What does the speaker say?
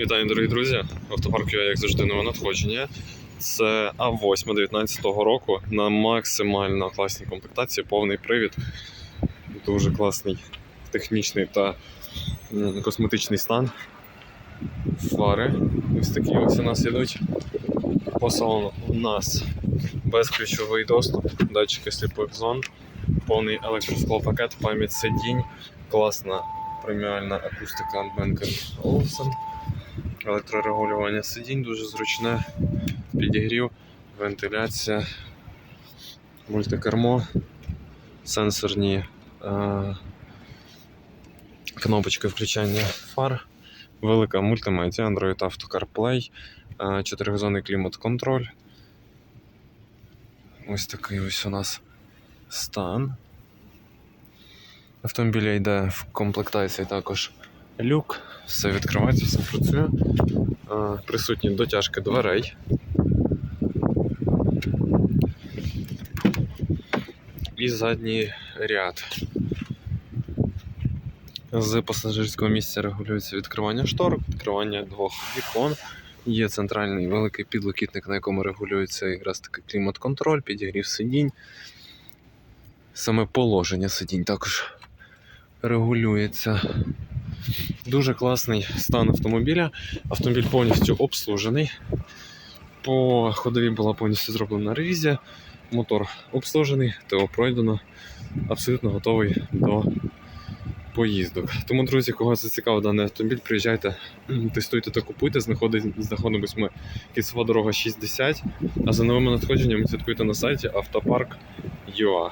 Вітаю, дорогі друзі! Автопарк як завжди, нове надходження. Це А8 19 року на максимально класній комплектації, повний привід. Дуже класний технічний та косметичний стан. Фари. Ось такі ось у нас ідуть. По салону у нас безключовий доступ, датчики сліпих зон, повний електросклопакет, пам'ять сидінь, класна преміальна акустика Bang Olufsen. Електрорегулювання сидінь дуже зручне, підігрів, вентиляція, мультикермо, сенсорні е- кнопочки включання фар, велика мультимедіа, Android Auto CarPlay, е- чотиризонний клімат-контроль. Ось такий ось у нас стан. Автомобіля йде в комплектації також люк, все відкривається, все працює. Е, Присутні дотяжки дверей. І задній ряд. З пасажирського місця регулюється відкривання шторок, відкривання двох вікон. Є центральний великий підлокітник, на якому регулюється якраз таки клімат-контроль, підігрів сидінь. Саме положення сидінь також регулюється. Дуже класний стан автомобіля. Автомобіль повністю обслужений. По ходові була повністю зроблена ревізія. Мотор обслужений, ТО пройдено, абсолютно готовий до поїздок. Тому, друзі, кого зацікавив даний автомобіль, приїжджайте, тестуйте та купуйте. Знаходи- Знаходимось ми Кільцева дорога 60. А за новими надходженнями слідкуйте на сайті автопарк.ua.